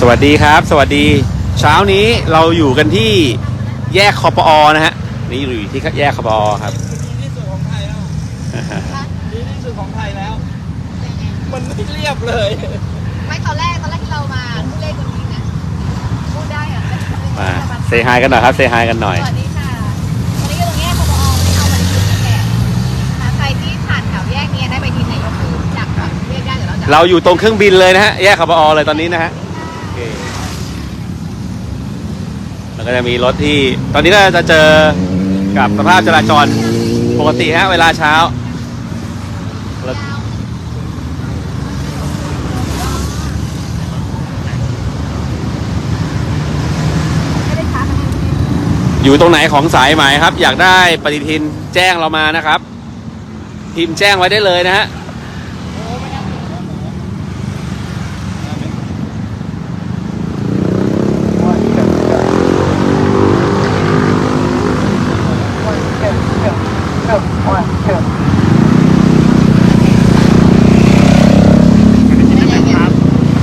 สวัสดีครับ สวัสดี เช้านี้เราอยู่กันที่แยกคอปอนะฮะ นี่อยู่ที่แยกคอปอครับดีที่สุดของไทยแล้วดีที่สุดของไทยแล้ว มันไม่เรียบเลย ไม่ตอนแรกตอนแรกที่เรามาพูดเล่นคนนี้นะพูดได้อะมาเซฮายกันหน่อยครับเซฮายกันหน่อย สวัสดีค่ะวันนี้อยู่ตรงแยกปปอไม่เอามาที่แจกค่ะใครที่ผ่านแถวแยกนี้ได้ไปที่ไหนก็คือจากแบบเรียกได้เดี๋ยวเราจะเราอยู่ตรงเครื่องบินเลยนะฮะ แยกคอปอเลยตอนนี้นะฮะโอ เคแล้วก็จะมีรถที่ ตอนนี้ก็จะเจอกับสภาพจราจรปกติฮะเวลาเช้าแล้วไม่ได้ช้าอยู่ตรงไหนของสายไหมครับ อยากได้ปฏิทินแจ้งเรามานะครับพิมพ์แจ้งไว้ได้เลยนะฮะ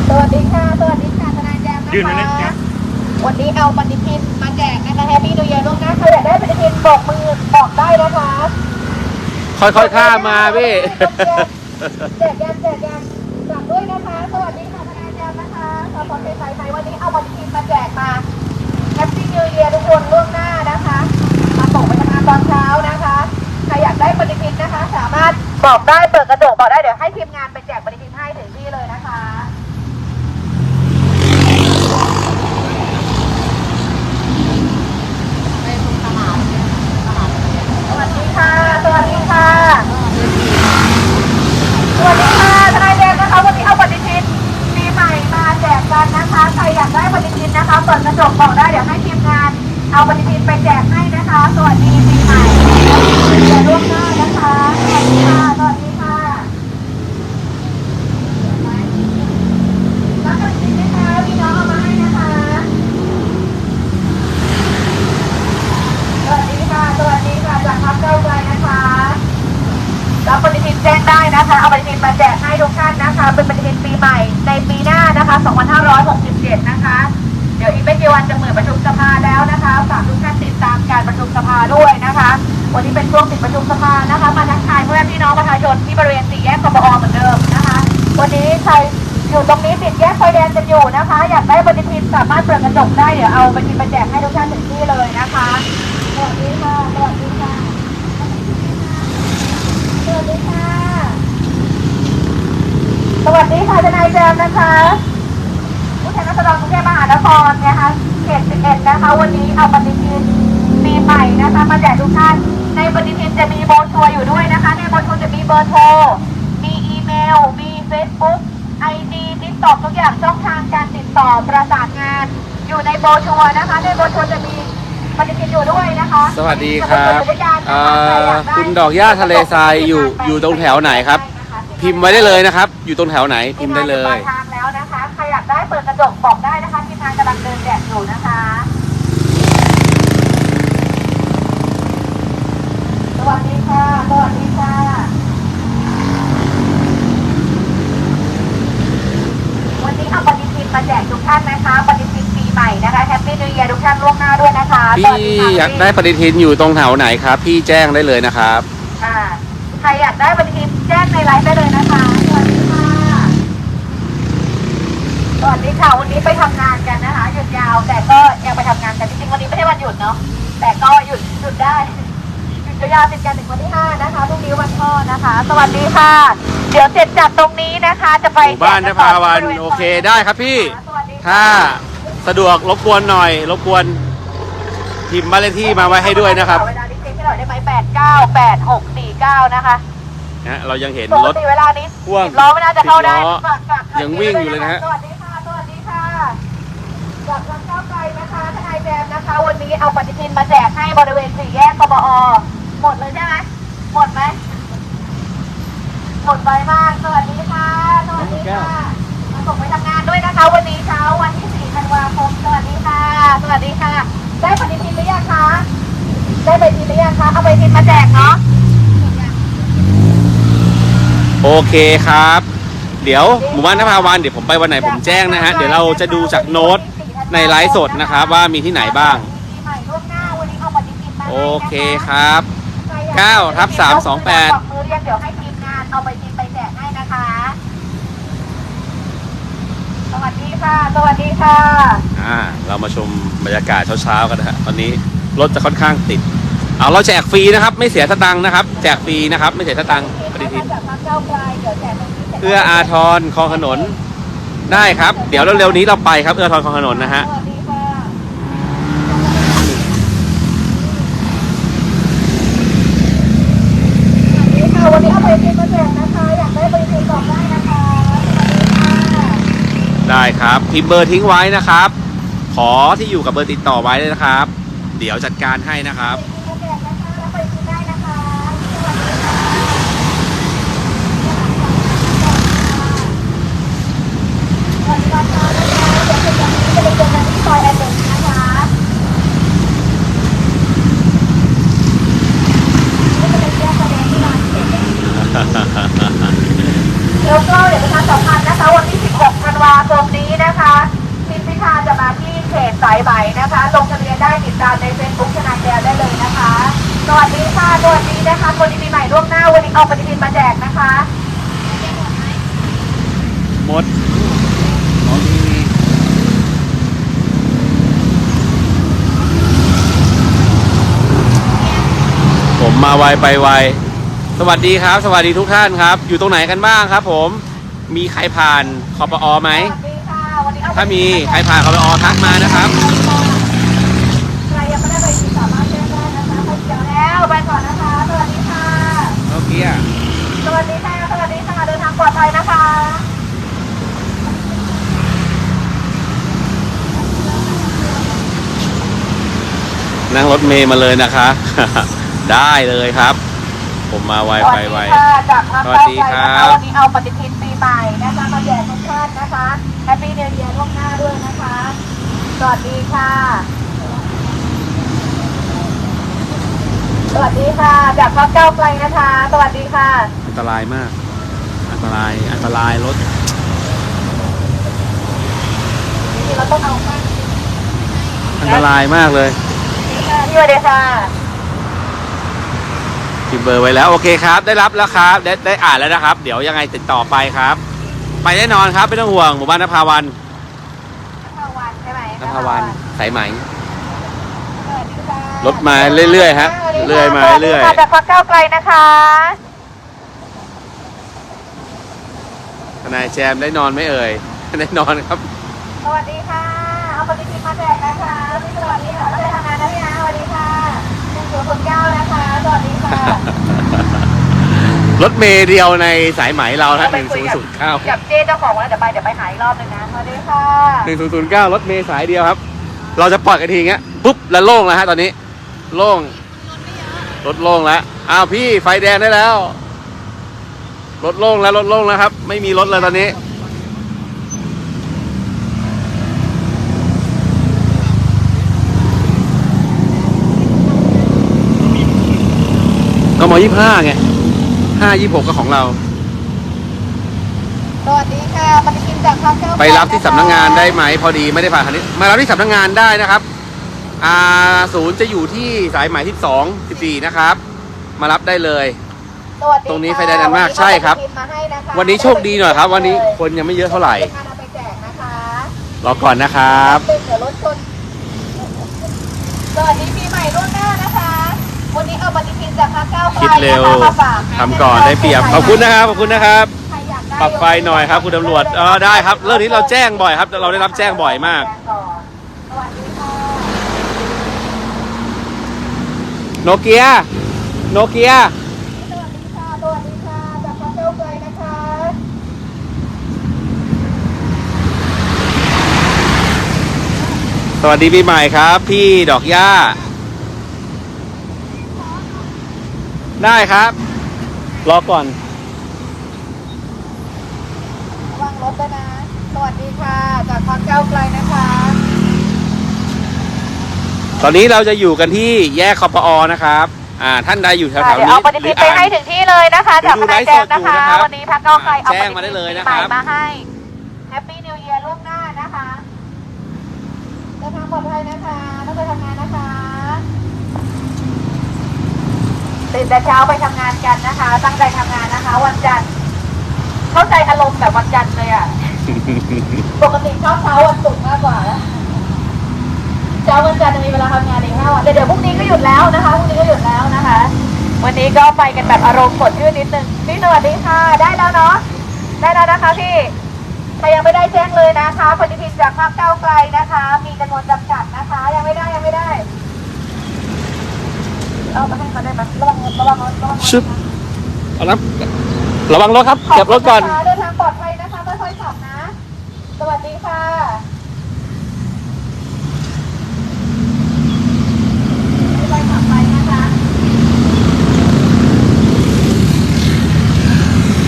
สวัสดีค่ะ สวัสดีค่ะทนายแจมนะคะวันนี้เอาปฏิทินมาแจกนะคะแฮปปี้นิวเยียร์ล่วงหน้าใครอยากได้ปฏิทินบอกมือบอกได้นะคะ ค่อยๆข้ามมาพี่แจกยันแจกยันฝากด้วยนะคะ สวัสดีค่ะทนายแจมนะคะขอนเซอร์ไทยไทยวันนี้เอาปฏิทินมาแจกมาแฮปปี้นิวเยียร์ทุกคนล่วงหน้านะคะ มาส่งไปทำงานตอนเช้านะคะ ใครอยากได้ปฏิทินนะคะ สามารถบอกได้เปิดกระจกบอกได้เดี๋ยวให้ทีมงานไปแจกปฏิทินให้ถึงที่เลยนะคะ สวัสดี ค่ะ สวัสดีค่ะ สวัสดีค่ะ ทนายแดงนะคะ วันนี้เอาปฏิทินปีใหม่มาแจกกันนะคะ ใครอยากได้ปฏิทินนะคะเปิดกระจกบอกได้เดี๋ยวให้ทีมงาน เอาปฏิทินไปแจกให้นะคะ สวัสดีปีใหม่เดี๋ยวล่วงหน้านะคะสวัสดีค่ะสวัสดีค่ะรับปฏิทินนะคะพี่น้องเอามาให้นะคะ สวัสดีค่ะ สวัสดีค่ะ จากพักเก้าวไกลนะคะ รับปฏิทินแจ้งได้นะคะเอาปฏิทินมาแจกให้ทุกท่านนะคะ เป็นปฏิทินปีใหม่ในปีหน้านะคะ 2567 นะคะ เดี๋ยวอีกไม่กี่วันจะเหมือนประชุมสภาแล้วนะคะฝากทุกท่านติดตามการประชุมสภาด้วยนะคะ วันนี้เป็นช่วงปิดประชุมสภานะคะ มาทักทายเพื่อนพี่น้องประชาชนที่บริเวณสี่แยกกบอเหมือนเดิมนะคะ วันนี้ใครอยู่ตรงนี้ติดแยกไฟแดงกันอยู่นะคะ อยากได้ปฏิทินสามารถเปิดกระจกได้เดี๋ยวเอาปฏิทินไปแจกให้ทุกท่านถึงที่เลยนะคะสวัสดีค่ะสวัสดีค่ะ วัสดีค่ะ สวัสดีค่ะทนายแจมนะคะผู้แทนรัศดรกรุงเทพมหานครนะคะเขต11นะคะ วันนี้เอาปฏิทินปีใหม่นะคะ มาแจกทุกท่าน ในปฏิทินจะมีโบชัวร์อยู่ด้วยนะคะ ในโบชัวร์จะมีเบอร์โทร มีอีเมล มีเฟซบุ๊กไอดีติดต่อทุกอย่างช่องทางการติดต่อประสานงาน อยู่ในโบชัวร์นะคะ ในโบชัวร์จะมี ปฏิทินอยู่ด้วยนะคะสวัสดีครับเอ่อคุณดอกหญ้าทะเลทรายอยู่อยู่ตรงแถวไหนครับ พิมพ์ไว้ได้เลยนะครับ อยู่ตรงแถวไหนพิมพ์ได้เลยทีมงานอยู่ปลายทางแล้วนะคะใครอยากได้เปิดกระจกบอกได้นะคะทีมงานกำลังเดินแจกอยู่นะคะสวัสดีค่ะสวัสดีค่ะวันนี้เอาปฏิทินมาแจกทุกท่านนะคะปฏิทินปี ใหม่นะคะแฮปปี้นิวเยียร์ทุกท่านล่วงหน้าด้วยนะคะสวัสพี่ดีค่ะอยากได้ปฏิทินอยู่ตรงแถวไหนครับ พี่แจ้งได้เลยนะครับค่ะใครอยากได้ปฏิทินแจ้งในไลฟ์ได้เลยนะคะสวัสดีค่ะสวัสดีค่ะวันนี้ไปทำงานกันนะคะหยุดยาวแต่ก็ยังไปทำงานกันจริงๆวันนี้ไม่ใช่วันหยุดเนาะแต่ก็หยุดหยุดได้หยุดยาวติดกันถึงวันที่ห้านะคะพรุ่งนี้วันพ่อนะคะ สวัสดีค่ะ เดี๋ยวเสร็จจากตรงนี้นะคะ จะไปหมู่บ้านนภาวัน โอเคได้ครับพี่ สวัสดีค่ะ ถ้า สะดวกรบกวนหน่อย รบกวนพิมพ์บ้านเลขที่มาไว้ให้ด้วยนะครับเวลานี้เช็คให้หน่อยได้ไหมแปดเก้าแปดหกสี่เก้านะคะนะเรายังเห็นปรกถติเวลานี้พ่วงสิบล้อไม่น่าจะเข้าได้สิบล้อฝากฝากใครยังวิ่งอยู่เลยนะฮะ สวัสดีค่ะ สวัสดีค่ะจากทางก้าวไกลนะคะทนายแจมนะคะ วันนี้เอาปฏิทินมาแจกให้บริเวณสี่แยกกบอหมดเลยใช่ไหมหมดไหมหมดไปมาก สวัสดีค่ะ สวัสดีค่ะมาส่งไปทำงานด้วยนะคะ วันนี้เช้าวันที่สี่ ธันวาคมสวัสดีค่ะ สวัสดีค่ะ ได้ปฏิทินหรือยังคะได้ปฏิทินหรือยังคะเอาปฏิทินมาแจกเนาะโอเคครับ เดี๋ยวหมู่บ้านนภาวันเดี๋ยวผมไปวันไหนผมแจ้งนะฮะเดี๋ยวเราจะดูจากโน้ตในไลฟ์สดนะครับว่ามีที่ไหนบ้าง ปีใหม่ล่วงหน้าวันนี้เอาปฏิทินมาให้โอนะคะเคครับใครอยกเก้าทับสามสองแปดบอกมือเรียกเดี๋ยวให้ทีมงานเอาไปทีมไปแจกให้นะคะ สวัสดี ค่ะ สวัสดีค่ะ อ่า เรามาชมบรรยากาศเช้าๆกันนะฮะตอนนี้รถจะค่อนข้างติด เอาเราแจกฟรีนะครับ ไม่เสียสตังค์นะครับ แจกฟรีนะครับ ไม่เสียสตังค์ปฏิทินจากพรรคก้าวไกลเดี๋ยวแจกเป็นพิเศษเอื้ออาทรคลองถนน ได้ครับ เดี๋ยวเร็วๆนี้เราไปครับ เอื้ออาทรคลองถนนนะฮะสวัสดีค่ะสวัสดีค่ะ วันนี้เอาไปทีมมาแจกนะคะ อยากได้ไปทีมบอกได้นะคะสวัสดีค่ะ ได้ครับ พิมพ์เบอร์ทิ้งไว้นะครับ ขอที่อยู่กับเบอร์ติดต่อไว้เลยนะครับ เดี๋ยวจัดการให้นะครับ มาแจกนะคะแล้วไปทีมได้นะคะสวัสดีค่ะสวัสดีค่ะเดี๋ยวคุณจะมีจะไปเจอกันที่ซอยแอนเดนนะคะนี่จะเป็นแยกแสดงที่ร้านเสร็จ แล้วก็เดี๋ยวประชาสัมพันธ์นะคะ วันที่ 16 ธันวาคมนี้นะคะพิมพิธาจะมาที่เขต สายไหมนะคะ ลงทะเบียนได้ติดตามในเฟซบุ๊กชนาแดวได้เลยนะคะ สวัสดีค่ะ สวัสดีนะคะ คนดีปีใหม่ล่วงหน้าวันนี้เอาปฏิทินมาแจกนะคะหมดอ๋อมีมีผมมาไวไปไว สวัสดีครับ สวัสดีทุกท่านครับ อยู่ตรงไหนกันบ้างครับ ผม มีใครผ่านคอปอไหม ถ้ามีใครผ่านคอปอทักมานะครับ ใครยังไม่ได้ไปที่สามารถแจ้งได้นะคะไปเดี๋ยวแล้วไปก่อนนะคะ สวัสดีค่ะ โอเคอะสวัสดีค่ะ สวัสดีค่ะ เดินทางปลอดภัยนะคะนั่งรถเมย์มาเลยนะคะ ได้เลยครับ ผมมาไวไปไว สวัสดีค่ะจากทางสวัสดีครับวันนี้เอาปฏิทินปีใหม่นะคะมาแจกทุกท่านนะคะ แฮปปี้เนียร์เยียร์ล่วงหน้าด้วยนะคะ สวัสดีค่ะ สวัสดีค่ะ จากพรรคก้าวไกลนะคะ สวัสดีค่ะ อันตรายมาก อันตราย อันตรายรถเราต้องเอาค่ะอันตรายมากเลยพี่วันเดค่ะพิมพ์เบอร์ไว้แล้ว โอเคครับ ได้รับแล้วครับ ได้ได้อ่านแล้วนะครับ เดี๋ยวยังไงติดต่อไปครับ ไปแน่นอนครับไม่ต้องห่วงหมู่บ้านนภาวันนภาวันใช่ไหมนภาวันสายไหมสวัสดีค่ะรถมาเรื่อยๆฮะเรื่อยมาเรื่อยสวัสดีค่ะจากพรรคก้าวไกลนะคะทนายแจมได้นอนไหมเอ่ยได้นอนครับ สวัสดีค่ะ เอาปฏิทินมาแจกนะคะพี่สวัสดีค่ะไม่ได้ทำงานนะพี่นะสวัสดีค่ะหนึ่งศูนย์ศูนย์เก้านะคะ สวัสดีค่ะ รถเมย์เดียวในสายไหมเราฮะหนึ่งศูนย์ศูนย์เก้ากับเจ๊เจ้าของแล้วเดี๋ยวไปเดี๋ยวไปหาอีกรอบหนึงนะสวัสดีค่ะหนึ่งศูนย์ศูนย์เก้ารถเมย์สายเดียวครับ เราจะปล่อยกันทีเงี้ยปุ๊บแล้วโล่งแล้วฮะตอนนี้ โล่งรถโล่งแล้วอ้าวพี่ไฟแดงได้แล้วรถโล่งแล้วรถโล่งแล้วครับ ไม่มีรถเลยตอนนี้ก็มยี่ห้าไง ห้ายี่หกก็ของเรา สวัสดีค่ะปฏิทินจากพรรคก้าวกลไปรับที่สำนักงานได้ไหมพอดีไม่ได้ผ่านคันนี้มารับที่สำนักงานได้นะครับอ่าศูนย์จะอยู่ที่สายไหมที่สองสิบสี่นะครับ มารับได้เลย สวัสดีค่ะตรงนี้ไฟแดงกันมากใช่ครับเอาปฏิทินมาให้นะคะวันนี้โชคดีหน่อยครับ วันนี้คนยังไม่เยอะเท่าไหร่เอาไปแจกนะคะรอก่อนนะครับ เดี๋ยวรถชนสวัสดีปีใหม่ล่วงหน้านะคะ วันนี้เอาปฏิทินจากพรรคก้าวไกลคิดเร็วนะคะมาฝากทำก่อนได้เปรียบขอบคุณนะครับขอบคุณนะครับ ใครอยากได้ปรับไฟหน่อยครับคุณตำรวจเออได้ครับเรื่องนี้เราแจ้งบ่อยครับ เราได้รับแจ้งบ่อยมาก สวัสดีค่ะโนเกีย โนเกีย สวัสดีค่ะสวัสดีค่ะจากพรรคก้าวไกลนะคะสวัสดีปีใหม่ครับ พี่ดอกหญ้า ได้ครับ รอก่อน ระวังรถด้วยนะ สวัสดีค่ะ จากพรรคก้าวไกลนะคะ ตอนนี้เราจะอยู่กันที่แยกคอปอนะครับ อ่า ท่านใดอยู่แถวค่ะๆเดี๋ยวนี้เอาปฏิทินไปให้ถึงที่เลยนะคะหรือจากทนายแจมดูนะไลฟ์สดอยู่คะนะครับวันนี้พักเก้าวไกลเอาปแจ้ฏิงทินมาได้เลยนะปีคใหรับม่มาให้ แฮปปี้นิวเ a ียร์ล่วงหน้านะคะเดินทางปลอดภัยนะคะต้องไปทำงานนะคะ ตื่นแต่เช้าไปทำงานกันนะคะ ตั้งใจทำงานนะคะ วันจันทร์เข้าใจอารมณ์แบบวันจันทร์เลยอะ ปกติชอบเช้าวันศุกร์มากกว่านะเช้าวันจันทร์จะมีเวลาทำงานอีกห้าวันเดี๋ยวเดี๋ยวพรุ่งนี้ก็หยุดแล้วนะคะพรุ่งนี้ก็หยุดแล้วนะคะ วันนี้ก็ไปกันแบบอารมณ์สดชื่นนิดนึงพี่สวัสดีค่ะ ได้แล้วเนาะได้แล้วนะคะพี่ใครยังไม่ได้แจ้งเลยนะคะปฏิทินจากภาคเก้าวไกลนะคะ มีจำนวนจำกัดนะคะ ยังไม่ได้ยังไม่ได้ เอามาให้เขาได้ไหมระวังระวังระวังชึบเอาละระวังรถครับเก็บรถก่อน ขบคุณะคะเดินทางปลอดภัยนะคะค่อยๆขับนะ สวัสดีค่ะค่อยๆขับไปนะคะ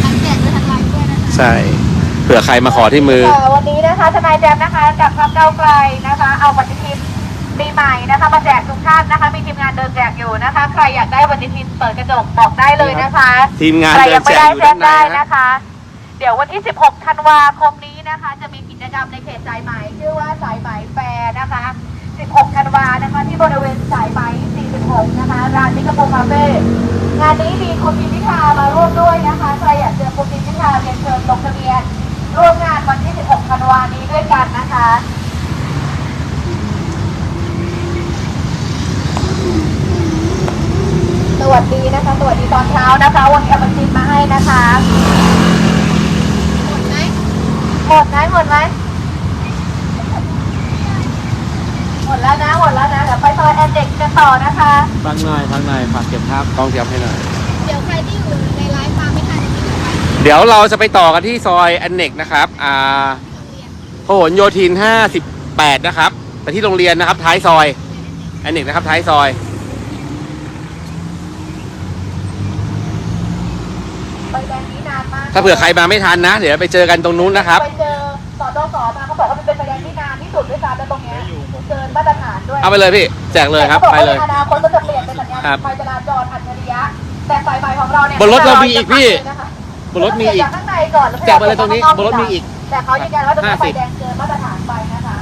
ทั้งแจกด้วยทั้งไลน์ด้วยนะคะ ใช่ เผื่อใครมาขอที่มือ ค่ะวันนี้นะคะทนายแจมนะคะจากพรรคก้าวไกลนะคะ เอาปฏิทิน ปีใหม่นะคะมาแจกทุกท่านนะคะ มีทีมงานเดินแจกอยู่นะคะ ใครอยากได้ปฏิทินเปิดกระจกบอกได้เลยนะคะทีมงานใครเดิยันไม่แจกได้อยู่แจ้ด้างนในได้นะ นะคะ เดี๋ยววันที่ 16 ธันวาคมนี้นะคะ จะมีกิจกรรมในเขตสายไหมชื่อว่าสายไหมแฟร์นะคะ 16 ธันวานะคะที่บริเวณสายไหม 46 นะคะร้านมิกาโปคาเฟ่งานนี้มีคุณพิมพิธามาร่วมด้วยนะคะใครอยากเจอคุณพิมพิธาเรียนเชิญลงทะเบียนร่วมงานวันที่ 16 ธันวานี้ด้วยกันนะคะ วัสดีนะคะ สวัสดีตอนเช้านะคะ วันนี้เอาบัญชีมาให้นะคะ หมดไหมหมดไหมหมดไหมหมดแล้วนะ หมดแล้วนะเดี๋ยวไปซอยแอนเด็กกันต่อนะคะ ฟังหน่อยฟังหน่อยฝากเก็บภาพกล้องเก็บให้หน่อย เดี๋ยวใครที่อยู่ในไลฟ์มาไม่ทันจะมีไปเดี๋ยวเราจะไปต่อกันที่ซอยอนเนกนะครับ อ่าพหลโยธิน 58 นะครับ ไปที่โรงเรียนนะครับ ท้ายซอยอนเนกนะครับ ท้ายซอย ไปแดงนี้นานมาก ถ้าเผื่อใครมาไม่ทันนะ เดี๋ยวไปเจอกันตรงนู้นนะครับ ไปเจอสอดสอมาเขาบอกว่ามันเป็นไฟแดงที่นานที่สุดด้วยซ้ำแล้วตรงเนี้ยเกินมาตรฐานด้วยเอาไปเลยพี่ แจกเลยครับ ขาอกไปว่าเลยในอนาคตก็จะเปลี่ยนเป็นสัญญาณครับไฟจราจรอัจฉริยะ แต่สายไฟของเราเนี่ยบนรถเรามีอีกพี่นะคะบนรถมีอีกจากข้างในก่อนล้วแจกไปเลยตรงนี้บนรถมีอีกแต่เขายืนยันว่าจะไม่ไฟแดงเกินมาตรฐานไปนะคะ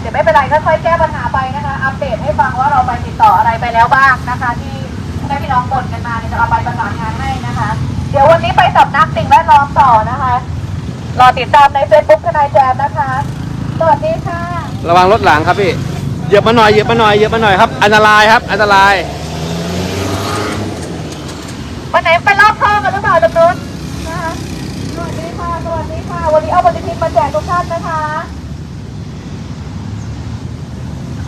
เดี๋ยวไม่เป็นไรค่อยๆแก้ปัญหาไปนะคะ อัปเดตให้ฟังว่าเราไปติดต่ออะไรไปแล้วบ้างนะคะ ที่แม่พี่น้องบ่นกันมาเนี่ยจะเอาไปประสานงานให้นะคะ เดี๋ยววันนี้ไปสำนักสิ่งแวดล้อมต่อนะคะ รอติดตามในเฟซบุ๊กทนายแจมนะคะ สวัสดีค่ะ ระวังรถหลังครับพี่ เหยียบมาหน่อย เหยียบมาหน่อย เหยียบมาหน่อยครับ อันตรายครับ อันตราย วันไหนไปรอบท่อกันหรือเปล่าตรงนู้นนะคะ สวัสดีค่ะ สวัสดีค่ะ วันนี้เอาปฏิทินมาแจกทุกท่านนะคะ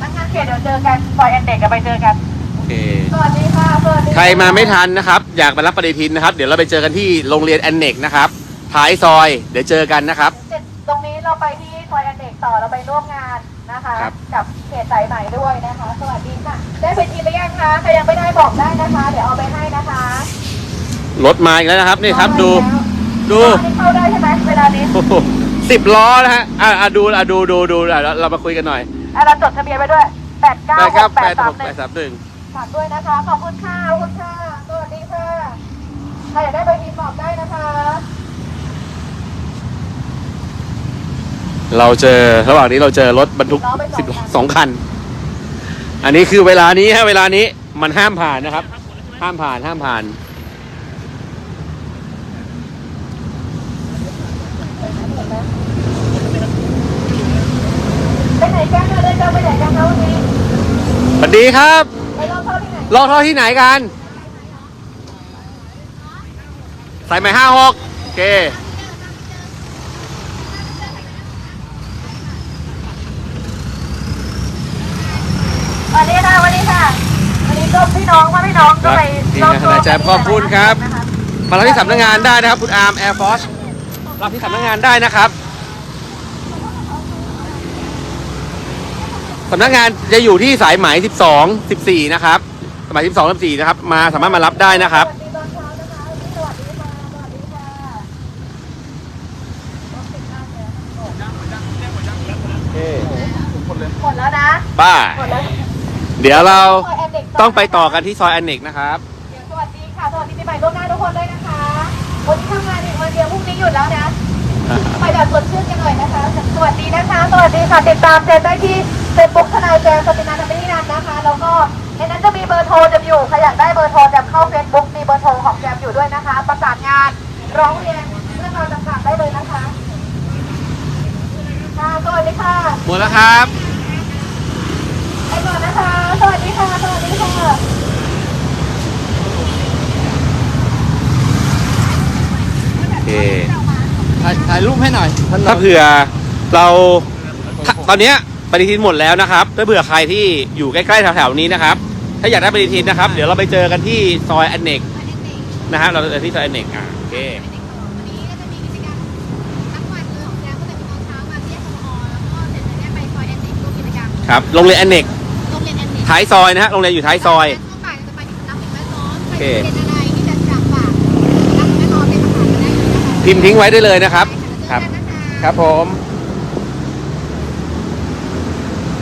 นักงานเขตเดี๋ยวเจอกันซอยแอนเด็กกันไปเจอกันโอ เค สวัสดีค่ะสวัสดีะใครมาไม่ทันนะครับ อยากมารับปฏิทินนะครับ เดี๋ยวเราไปเจอกันที่โรงเรียนแอนเนกนะครับ ท้ายซอย เดี๋ยวเจอกันนะครับเสร็จตรงนี้เราไปที่ซอยแอนเด็กต่อเราไปร่วมงานนะคะ ครับ กับเขตสายใหม่ด้วยนะคะ สวัสดีค่ะ ได้ปฏิทินหรือยังคะใครยังไม่ได้บอกได้นะคะ เดี๋ยวเอาไปให้นะคะรถมาอีกแล้วนะครับนี่ครับดูดูอันนี้เข้าได้ใช่ไหมเวลานี้สิบล้อนะฮะอะอะดูอะดูดูดูอะเราเรามาคุยกันหน่อยอะเราจดทะเบียนไปด้วยแปดเก้าแปดหเก้ากแปแปดดสาหมกหนึ่แปงดสามหนึ่ง ฝากด้วยนะคะ ขอบคุณค่ะขอบคุณค่ะ สวัสดีค่ะ ใครอยากได้ใบพิมพ์บอกได้นะคะ เราเจอระหว่างนี้เราเจอรถบรรทุกสิบสองคัน อันนี้คือเวลานี้ฮะเวลานี้มันห้ามผ่านนะครับ ห้ามผ่านห้ามผ่าน ไปไหนกันคะเดินกันไปไหนกันคะวันนี้ สวัสดีครับ ไปรอบเท่าที่ไหนรอท่อที่ไหนกัน สายไหมห้าหกโอเคสวัสดีค่ะสวัสดีค่ะวันนี้ก็พี่น้องว่าพี่น้องก็ไปครับดีนะทนายแจมขอบคุณครับนะคะมารับที่สำนักงานได้นะครับ คุณอาร์มแอร์ฟอร์สรับที่สำนักงานได้นะครับ สำนักงานจะอยู่ที่สายไหม12 14 นะครับสมัย12 14นะครับ มาสามารถมารับได้นะครับ สวัสดีตอนเช้านะคะวันนี้สวัสดีค่ะสวัสดีค่ะรถติดมากเลยหมดแล้วนะป้า หมดแล้วเดี๋ยวเราซยแนด็กต้องไปต่อกันที่ซอยอเนกนะครับ เดี๋ยวสวัสดีค่ะ สวัสดีปีใหม่ล่วงหน้าทุกคนด้วยนะคะ วันนี้ทำงานอีกวันเดียวพรุ่งนี้หยุดแล้วนะ ไปแบบสดชื่นกันหน่อยนะคะ สวัสดีนะคะ สวัสดีค่ะ ติดตามเจนได้ที่ เฟซบุ๊กทนายแจมสตินันท์ไม่นันท์นะคะ แล้วก็ในนั้นจะมีเบอร์โทรจะอยู่ใครอยากได้เบอร์โทรจะเข้าเฟซบุ๊กมีเบอร์โทรของแจมอยู่ด้วยนะคะ ประสานงานร้องเรียนเรื่องราวต่างๆได้เลยนะคะค่ะสวัสดีค่ะหมดแล้วครับไปก่อนนะคะ สวัสดีค่ะ สวัสดีค่ะโอเคถ่ายถ่ายรูปให้หน่อยท่านถ้าเผื่อเราถ้าตอนเนี้ย ปฏิทินหมดแล้วนะครับถ้าเผื่อใครที่อยู่ใกล้ๆแถวๆนี้นะครับ ถ้าอยากได้ปฏิทินนะครับ เดี๋ยวเราไปเจอกันที่ซอยอเนกนะฮะเราจะที่ซอยอเนกอะโอเควันนี้ก็จะมีกิจกรรมทั้งวันเลยของแจมก็จะมีตอเช้ามาที่แยกคอแล้วก็เสร็จแล้วเนี่ยไปซอยอเนกลงกิจกรรมครับโรงเรียนอเนกโรงเรียนแอนกท้ายซอยนะฮะโรงเรียนอยู่ท้ายซอยช่วงบ่าจะไปที่สำนักสิ่งแวดล้อมโอใครเคจะเป็นอะไรที่จะยากกสำนักสิ่งแวดล้อมเป็นอาหาได้เลยพิมพ์ทิ้งไว้ได้เลยนะครับ ครับ ครับผม